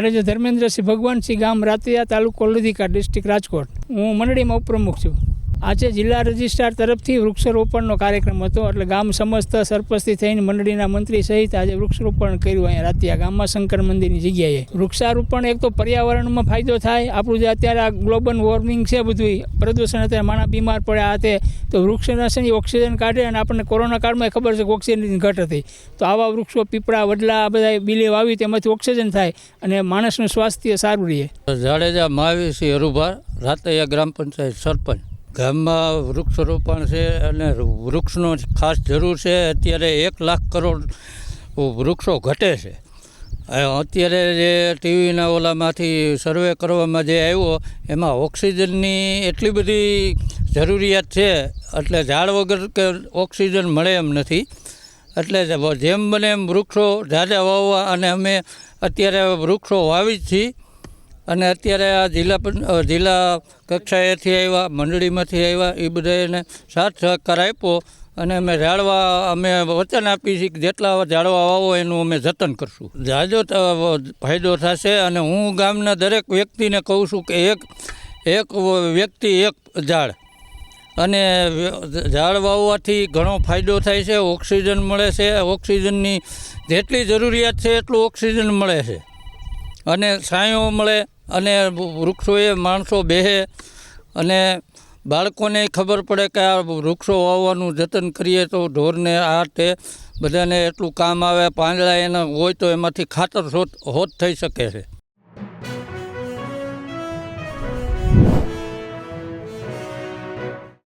જાડેજા ધર્મેન્દ્રસિંહ ભગવાનસિંહ ગામ રાતિયા તાલુકો લુધિકા ડિસ્ટ્રિક્ટ રાજકોટ. હું મંડળીમાં ઉપપ્રમુખ છું. આજે જિલ્લા રજિસ્ટ્રાર તરફથી વૃક્ષારોપણનો કાર્યક્રમ હતો. એટલે ગામ સમસ્ત સરપંચથી થઈને મંડળીના મંત્રી સહિત આજે વૃક્ષારોપણ કર્યું અહીંયા રાતિયા ગામમાં શંકર મંદિરની જગ્યાએ. વૃક્ષારોપણ એક તો પર્યાવરણમાં ફાયદો થાય. આપણું જે અત્યારે આ ગ્લોબલ વોર્મિંગ છે બધું પ્રદૂષણ અત્યારે માણસ બીમાર પડ્યા આ તે, તો વૃક્ષના ઓક્સિજન કાઢે અને આપણને કોરોના કાળમાં ખબર છે કે ઓક્સિજનની ઘટ હતી. તો આવા વૃક્ષો, પીપળા, વડલા આ બધા બિલે વાવી તેમાંથી ઓક્સિજન થાય અને માણસનું સ્વાસ્થ્ય સારું રહે. જાડેજા મહાવીરસિંહ હરુભા રાતૈયા ગ્રામ પંચાયત સરપંચ. ગામમાં વૃક્ષરોપણ છે અને વૃક્ષનો ખાસ જરૂર છે, અત્યારે એક લાખ કરોડ વૃક્ષો ઘટે છે. અત્યારે જે ટીવીના ઓલામાંથી સર્વે કરવામાં જે આવ્યો, એમાં ઓક્સિજનની એટલી બધી જરૂરિયાત છે, એટલે ઝાડ વગર કે ઓક્સિજન મળે એમ નથી. એટલે જેમ બને એમ વૃક્ષો ઝાઝા વાવવા અને અમે અત્યારે વૃક્ષો વાવી જ છીએ. અને અત્યારે આ જિલ્લા જિલ્લા કક્ષાએથી આવ્યા, મંડળીમાંથી આવ્યા, એ બધાને સાથ સહકાર આપ્યો અને અમે ઝાડવા અમે વચન આપી છીએ કે જેટલા ઝાડવા વાવો એનું અમે જતન કરશું. જાજો ફાયદો થશે અને હું ગામના દરેક વ્યક્તિને કહું છું કે એક એક વ્યક્તિ એક ઝાડ. અને ઝાડ વાવવાથી ઘણો ફાયદો થાય છે, ઓક્સિજન મળે છે, ઓક્સિજનની જેટલી જરૂરિયાત છે એટલું ઓક્સિજન મળે છે. અને છાંયો મળે અને વૃક્ષોએ માણસો બેહે અને બાળકોને ખબર પડે કે આ વૃક્ષો વાવવાનું જતન કરીએ તો ઢોરને આ તે બધાને એટલું કામ આવે, પાંદડા એના હોય તો એમાંથી ખાતર હોત હોત થઈ શકે છે.